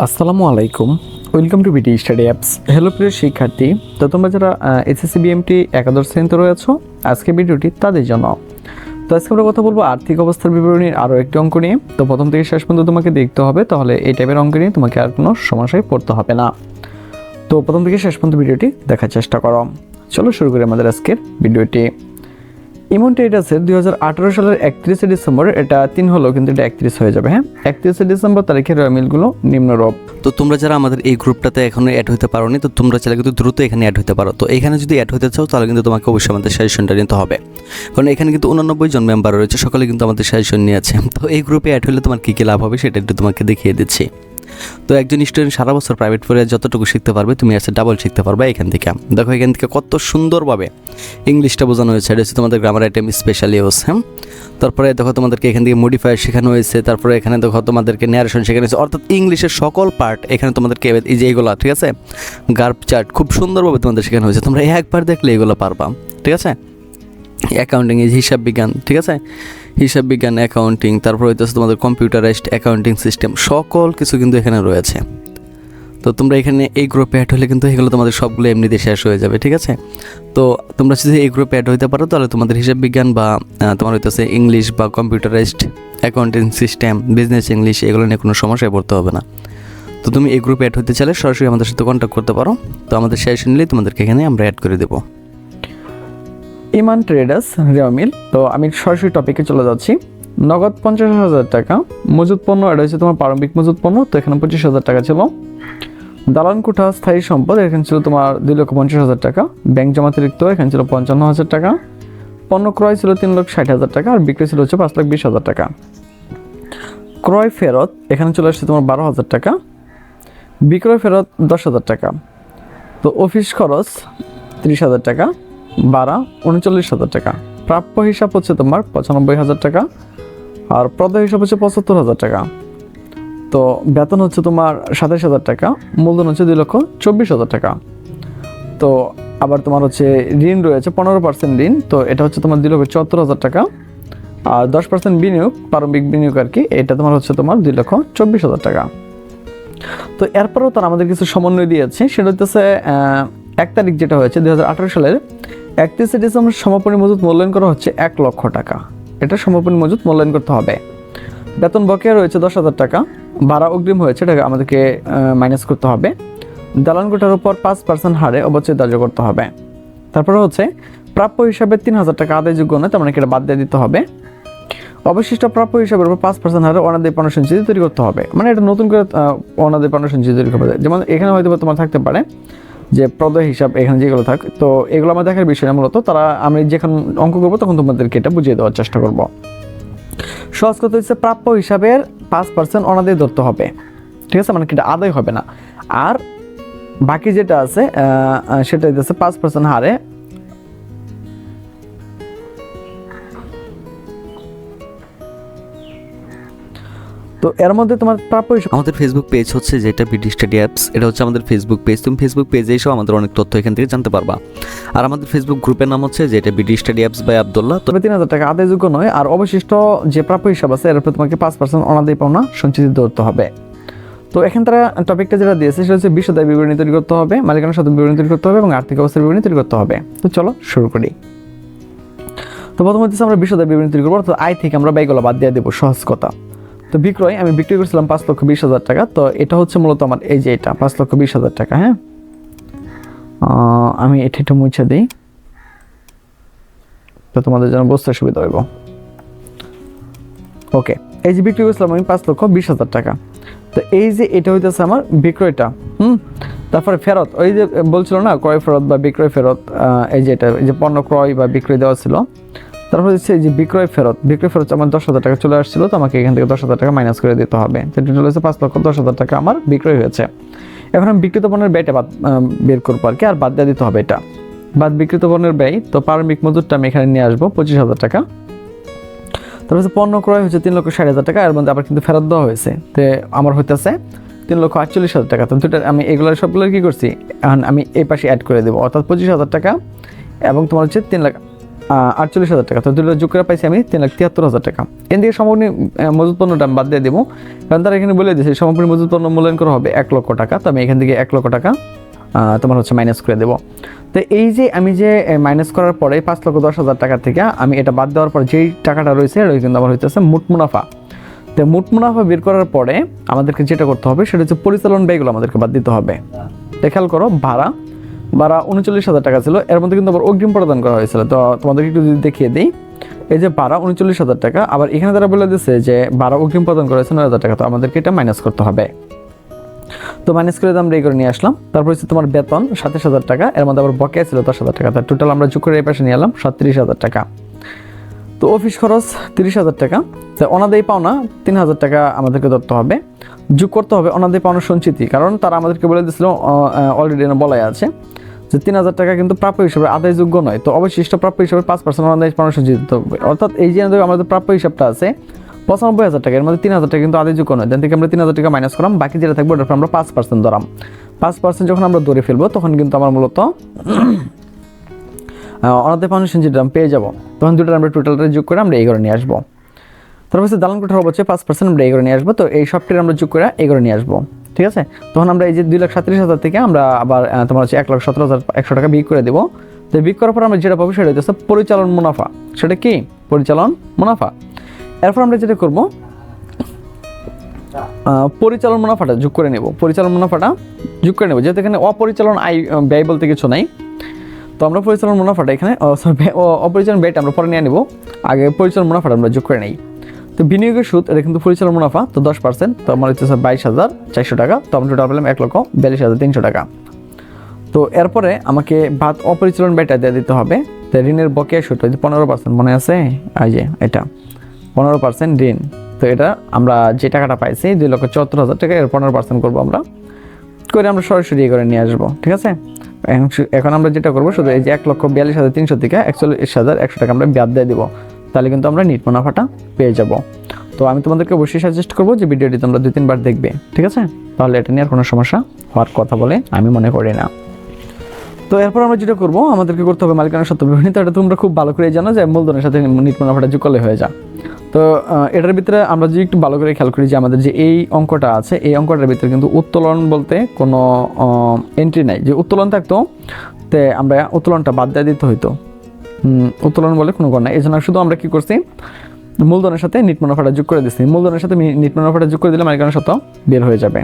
আসসালামু আলাইকুম। Welcome to BD study apps hello প্রিয় শিক্ষার্থী। তো তোমরা যারা এসএসসি বিএমটি একাদশ শ্রেণীতে রয়েছো, আজকে ভিডিওটি তাদের জন্য। তো আজকে আমরা কথা বলব আর্থিক অবস্থার বিবরণীর আরও একটি অঙ্ক নিয়ে। তো প্রথম থেকে শেষ পর্যন্ত তোমাকে দেখতে হবে, তাহলে এই টাইপের অঙ্ক নিয়ে তোমাকে আর কোনো সমস্যায় পড়তে হবে না। তো প্রথম থেকে শেষ পর্যন্ত ভিডিওটি দেখার চেষ্টা করো। চলো শুরু করি আমাদের আজকের ভিডিওটি। ইমন ট্রেডার্সের দুই হাজার সালের একত্রিশে ডিসেম্বর, এটা তিন হলো কিন্তু এটা একত্রিশ হয়ে যাবে হ্যাঁ? একত্রিশে ডিসেম্বর তারিখে রয়্যাল মিলগুলো নিম্নরূপ তো তোমরা যারা আমাদের এই গ্রুপটাতে এখনও অ্যাড হতে পারোনি, তো তোমরা চাইলে কিন্তু দ্রুত এখানে অ্যাড হতে পারো। তো এখানে যদি অ্যাড হতে চাও, তাহলে কিন্তু তোমাকে অবশ্যই আমাদের সাজেশনটা নিতে হবে। কারণ এখানে কিন্তু উনানব্বই জন মেম্বার রয়েছে, সকলে কিন্তু আমাদের সাজেশন নিয়েছে। তো এই গ্রুপে অ্যাড হলে তোমার কী কী লাভ হবে, সেটা একটু তোমাকে দেখিয়ে দিচ্ছি। তো একজন স্টুডেন্ট সারা বছর প্রাইভেট পড়ে যতটুকু শিখতে পারবে, তুমি আছে ডাবল শিখতে পারবে এখান থেকে। দেখো এখান থেকে কত সুন্দরভাবে ইংলিশটা বোঝানো হয়েছে। এটা হচ্ছে তোমাদের গ্রামার আইটেম স্পেশালি ইউজ হ্যাঁ? তারপরে দেখো তোমাদেরকে এখান থেকে মডিফায়ার শেখানো হয়েছে। তারপরে এখানে দেখো তোমাদেরকে ন্যারেশন শেখানো হয়েছে। অর্থাৎ ইংলিশের সকল পার্ট এখানে তোমাদেরকে এই যে এইগুলো ঠিক আছে? গার্প চার্ট খুব সুন্দরভাবে তোমাদের শেখানো হয়েছে। তোমরা একবার দেখলে এগুলো পারবা, ঠিক আছে? অ্যাকাউন্টিং হিসাব বিজ্ঞান, ঠিক আছে? হিসাব বিজ্ঞান অ্যাকাউন্টিং তারপর হইতেছে তোমাদের কম্পিউটারাইজড অ্যাকাউন্টিং সিস্টেম সকল কিছু কিন্তু এখানে রয়েছে। তো তোমরা এখানে এই গ্রুপে অ্যাড হলে কিন্তু এগুলো তোমাদের সবগুলো এমনিতে শেষ হয়ে যাবে, ঠিক আছে? তো তোমরা যদি এই গ্রুপে অ্যাড হইতে পারো, তাহলে তোমাদের হিসাব বিজ্ঞান বা তোমার হইতেছে ইংলিশ বা computerised accounting system business English এগুলো নিয়ে কোনো সমস্যায় পড়তে হবে না। তো তুমি এই গ্রুপে অ্যাড হতে চাইলে সরাসরি আমাদের সাথে কন্ট্যাক্ট করতে পারো। তো আমাদের শেষ নিলেই তোমাদেরকে এখানে আমরা অ্যাড করে দেবো। ইমান ট্রেডার্স রেওমিল তো আমি সরাসরি টপিকে চলে যাচ্ছি। নগদ পঞ্চাশ হাজার টাকা। মজুদ পণ্য, এটা হচ্ছে তোমার প্রারম্ভিক মজুদ পণ্য, তো এখানে পঁচিশ হাজার টাকা ছিল। দালান কোঠা, স্থায়ী সম্পদ, এখানে ছিল তোমার দুই লক্ষ পঞ্চাশ হাজার টাকা। ব্যাংক জমাতিরিক্ত এখানে ছিল পঞ্চান্ন হাজার টাকা। পণ্য ক্রয় ছিল তিন লক্ষ ষাট হাজার টাকা, আর বিক্রি ছিল হচ্ছে পাঁচ লাখ বিশ হাজার টাকা। ক্রয় ফেরত, এখানে চলে আসছে তোমার বারো হাজার টাকা। বিক্রয় ফেরত দশ হাজার টাকা। তো অফিস খরচ ত্রিশ হাজার টাকা। বারা উনচল্লিশ হাজার টাকা। প্রাপ্য হিসাব হচ্ছে তোমার পঁচানব্বই হাজার টাকা আর প্রদায় হিসাব হচ্ছে পঁচাত্তর হাজার টাকা। তো বেতন হচ্ছে তোমার সাতাশ হাজার টাকা, মূলধন হচ্ছে দুই লক্ষ চব্বিশ হাজার টাকা। তো আবার তোমার হচ্ছে ঋণ রয়েছে পনেরো পার্সেন্ট ঋণ, তো এটা হচ্ছে তোমার দুই লক্ষ চুয়াত্তর হাজার টাকা। আর দশ পার্সেন্ট বিনিয়োগ, প্রারম্ভিক বিনিয়োগ আর কি, এটা তোমার হচ্ছে তোমার দুই লক্ষ চব্বিশ হাজার টাকা। তো এরপরেও তারা আমাদের কিছু সমন্বয় দিয়েছে, সেটা হচ্ছে এক তারিখ যেটা হয়েছে দু হাজার আঠেরো সালের একত্রিশে ডিসেম্বর সমাপনী মজুত মূল্যায়ন করা হচ্ছে এক লক্ষ টাকা। এটা সমাপনী মজুত মূল্যায়ন করতে হবে। বেতন বকেয়া রয়েছে দশ হাজার টাকা, ভাড়া অগ্রিম হয়েছে, এটা আমাদেরকে মাইনাস করতে হবে। দালান কোটার উপর পাঁচ পার্সেন্ট হারে অবশ্যই ধার্য করতে হবে। তারপরে হচ্ছে, প্রাপ্য হিসাবে তিন হাজার টাকা আদায়যোগ্য নয়, তার মানে এটা বাদ দিয়ে দিতে হবে। অবশিষ্ট প্রাপ্য হিসাবের উপর পাঁচ পার্সেন্ট হারে অনাদায়ী পণ্য সঞ্চিতি তৈরি করতে হবে। মানে এটা নতুন করে অনাদায়ী পণ্য সঞ্চিতি তৈরি করতে হবে। যেমন এখানে হয়তো তোমার থাকতে পারে যে প্রদয় হিসাব এখানে যেগুলো থাক, তো এগুলো আমার দেখার বিষয় মূলত তারা আমি যখন অঙ্ক করব তখন তোমাদেরকে এটা বুঝিয়ে দেওয়ার চেষ্টা করব। সহজ কথা হচ্ছে প্রাপ্য হিসাবের পাঁচ পার্সেন্ট অনাদায় ধরতে হবে। ঠিক আছে? মানে কিটা আদায় হবে না। আর বাকি যেটা আছে সেটা হচ্ছে পাঁচ পার্সেন্ট হারে তো এর মধ্যে তোমার প্রাপ্য আমাদের ফেসবুক পেজ হচ্ছে যেটা বিডি স্টাডি অ্যাপস এটা হচ্ছে আমাদের ফেসবুক পেজ তুমি ফেসবুক পেজে এসেও আমাদের অনেক তথ্য এখান থেকে জানতে পারবা। আর আমাদের ফেসবুক গ্রুপের নাম হচ্ছে যেটা BD study apps by Abdullah তবে তিন হাজার টাকা আদায়যোগ্য নয়। আর অবশিষ্ট যে প্রাপ্য হিসাব আছে এর উপরে তোমাকে পাঁচ পার্সেন্ট অনাদায়ী পাওনা সঞ্চিত ধরতে হবে। তো এখান তারা টপিকটা যেটা দিয়েছে সেটা হচ্ছে বিশদায় বিবরণী তৈরি করতে হবে মালিকানা সাথে বিবরণী তৈরি করতে হবে এবং আর্থিক অবস্থার বিবরণী তৈরি করতে হবে। তো চলো শুরু করি। তো প্রথমত হচ্ছে আমরা বিশদায় বিবরণী তৈরি করব তো আয় থেকে আমরা ব্যয়গুলো বাদ দিয়ে দেবো সহজ কথা। তো বিক্রয়, আমি বিক্রি করছিলাম পাঁচ লক্ষ বিশ হাজার টাকা। তো এটা হচ্ছে মূলত আমার, এই যে এটা, পাঁচ লক্ষ বিশ হাজার টাকা হ্যাঁ? আমি এটা একটু মুছে দিই। তো তোমাদের জন্য বুঝতে সুবিধা হইব। ওকে, এই যে বিক্রি করছিলাম আমি পাঁচ লক্ষ বিশ হাজার টাকা। তো এই যে এটা হইতেছে আমার বিক্রয়টা, হুম? তারপরে ফেরত, ওই যে বলছিল না, ক্রয় ফেরত বা বিক্রয় ফেরত এই যে এটা, এই যে পণ্য ক্রয় বা বিক্রয় দেওয়া ছিল। তারপর হচ্ছে যে বিক্রয় ফেরত বিক্রয় ফেরত আমার দশ হাজার টাকা চলে আসছিল, তো আমাকে এখান থেকে দশ হাজার টাকা মাইনাস করে দিতে হবে। টোটাল হচ্ছে পাঁচ লক্ষ দশ হাজার টাকা আমার বিক্রয় হয়েছে। এখন আমি বিক্রিত পণ্যের ব্যয়টা বাদ বের করব আর কি, আর বাদ দিয়ে দিতে হবে এটা। বাদ বিক্রিত পণ্যের ব্যয়, তো প্রারম্ভিক মজুরটা আমি এখানে নিয়ে আসব, পঁচিশ হাজার টাকা। তারপর হচ্ছে পণ্য ক্রয় হচ্ছে তিন লক্ষ ষাট হাজার টাকা, এর মধ্যে আবার কিন্তু ফেরত দেওয়া হয়েছে। তো আমার হইতেছে তিন লক্ষ আটচল্লিশ হাজার টাকা। তো দুটো আমি এগুলো সবগুলো কি করছি? এখন আমি এই পাশে অ্যাড করে দেবো। অর্থাৎ পঁচিশ হাজার টাকা এবং তোমার হচ্ছে তিন লাখ আটচল্লিশ হাজার টাকা। তো দুটো যোগ করে পাইছি আমি তিন লাখ তিয়াত্তর হাজার টাকা। এর দিকে সমাপনী মজুত পণ্যটা আমি বাদ দিয়ে দেবো। কারণ তারা এখানে বলে দিয়েছে সমাপনী মজুত পণ্য মূল্যায়ন করা হবে এক লক্ষ টাকা। তো আমি এখান থেকে এক লক্ষ টাকা তোমার হচ্ছে মাইনাস করে দেবো। তো এই যে আমি যে মাইনাস করার পরে পাঁচ লক্ষ দশ হাজার টাকা থেকে আমি এটা বাদ দেওয়ার পর যেই টাকাটা রয়েছে এটা কিন্তু আমার হইতেছে মোট মুনাফা। তো মোট মুনাফা বের করার পরে আমাদেরকে যেটা করতে হবে, সেটা হচ্ছে পরিচালন ব্যয়গুলো আমাদেরকে বাদ দিতে হবে। খেয়াল করো, ভাড়া ভাড়া উনচল্লিশ হাজার টাকা ছিল। এর মধ্যে কিন্তু আবার অগ্রিম প্রদান করা হয়েছিল। তো তোমাদেরকে একটু যদি দেখিয়ে দিই, এই যে ভাড়া উনচল্লিশ হাজার টাকা, আবার এখানে তারা বলে দিচ্ছে যে ভাড়া অগ্রিম প্রদান করা হয়েছে নয় হাজার টাকা, তো আমাদেরকে এটা মাইনাস করতে হবে। তো মাইনাস করে আমরা এই করে নিয়ে আসলাম। তারপর হচ্ছে তোমার বেতন সাতাশ হাজার টাকা, এর মধ্যে আবার বকেয়া ছিল দশ হাজার টাকা। তার টোটাল আমরা যোগ করে এই পাশে নিয়ে এলাম সাতত্রিশ হাজার টাকা। তো অফিস খরচ তিরিশ হাজার টাকা। তো অনাদায়ী পাওনা তিন হাজার টাকা আমাদেরকে ধরতে হবে। যোগ করতে হবে অনাদায়ী পাওনা সঞ্চিতি, কারণ তারা আমাদেরকে বলে দিয়েছিল অলরেডি বলাই আছে। যে তিন হাজার টাকা কিন্তু প্রাপ্য হিসাবে আদায়যোগ্য নয়। তো অবশিষ্ট প্রাপ্য হিসাবে পাঁচ পার্সেন্ট পাওনা সঞ্চিত দিতে হবে। অর্থাৎ এই যে আমাদের প্রাপ্য হিসাবটা আছে, পঁচানব্বই হাজার টাকা। এর মধ্যে তিন হাজার টাকা কিন্তু আদায়যোগ্য নয়। দেন থেকে আমরা তিন হাজার টাকা মাইনাস করলাম। বাকি যেটা থাকবে উপর আমরা পাঁচ পার্সেন্ট ধরাম। পাঁচ পার্সেন্ট যখন আমরা ধরে ফেলব, তখন কিন্তু আমার মূলত অনাদায় সঞ্চিত দাম পেয়ে যাব। তখন দুটো আমরা টোটালটা যোগ করে আমরা এই করে নিয়ে আসব। তারপর দালান কোঠার অবশ্যই পাঁচ পার্সেন্ট আমরা এগোরে নিয়ে আসব। তো এই সবটির আমরা যোগ করে এগোরে নিয়ে আসব। ঠিক আছে? তখন আমরা এই যে দুই লাখ সাতত্রিশ হাজার থেকে আমরা আবার তোমার হচ্ছে এক লাখ সতেরো হাজার একশো টাকা বিক করে দেবো। তো বিক করার পর আমরা যেটা পাবো সেটা হচ্ছে পরিচালন মুনাফা। সেটা কি? পরিচালন মুনাফা। এরপর আমরা যেটা করব পরিচালন মুনাফাটা যোগ করে নেব। পরিচালন মুনাফাটা যোগ করে নেব। যেহেতু এখানে অপরিচালন আয় ব্যয় বলতে কিছু নাই, তো আমরা পরিচালন মুনাফাটা এখানে অপরিচালন ব্যয়টা আমরা পরে নিয়ে নেব। আগে পরিচালন মুনাফাটা আমরা যোগ করে নেই। তো বিনিয়োগের সুদ, এটা কিন্তু পরিচালনা মুনাফা, তো দশ পার্সেন্ট তো আমার হচ্ছে বাইশ হাজার, চারশো টাকা, তো আমরা টোটাল পেলাম এক লক্ষ, বিয়াল্লিশ হাজার, তিনশো টাকা। তো এরপরে আমাকে বাদ অপরিচালন ব্যয়টা দিয়ে দিতে হবে, তো ঋণের বকেয়া সুদ যে পনেরো পার্সেন্ট মনে আছে? এই যে এটা, পনেরো পার্সেন্ট ঋণ, তো এটা আমরা যে টাকাটা পাইছি, দুই লক্ষ চুয়াত্তর হাজার টাকা, এর পনেরো পার্সেন্ট করব আমরা। করে আমরা সরাসরি করে নিয়ে আসব, ঠিক আছে? এখন আমরা যেটা করব, শুধু এই যে এক লক্ষ বিয়াল্লিশ হাজার তিনশো থেকে একচল্লিশ হাজার একশো টাকা আমরা ব্যাদ দিয়ে দিব। তাহলে কিন্তু আমরা নিট মুনাফাটা পেয়ে যাব। তো আমি তোমাদেরকে অবশ্যই সাজেস্ট করব যে ভিডিওটি তোমরা দুই তিনবার দেখবে, ঠিক আছে? তাহলে এটা নিয়ে আর কোনো সমস্যা হওয়ার কথা বলে আমি মনে করি না। তো এরপর আমরা যেটা করব, আমাদেরকে করতে হবে মালিকানা বিবরণী। তো এটা তোমরা খুব ভালো করে জানো যে মূলধনের সাথে নিট মুনাফাটা যোগ করলে হয়ে যায়। তো এটার ভিতরে আমরা যদি একটু ভালো করে খেয়াল করি যে আমাদের যে এই অঙ্কটা আছে, এই অঙ্কটার ভিতরে কিন্তু উত্তোলন বলতে কোনো এন্ট্রি নাই। যে উত্তোলন থাকতো, তে আমরা উত্তোলনটা বাদ দিয়ে দিতে হইতো। উত্তোলন বলে কোনো গণ নাই। এই জন্য শুধু আমরা কী করছি? মূলধনের সাথে নিট মুনাফাটা যোগ করে দিচ্ছি। মূলধনের সাথে নিট মুনাফাটা যোগ করে দিলে মালিকানা সত্ত্ব বের হয়ে যাবে।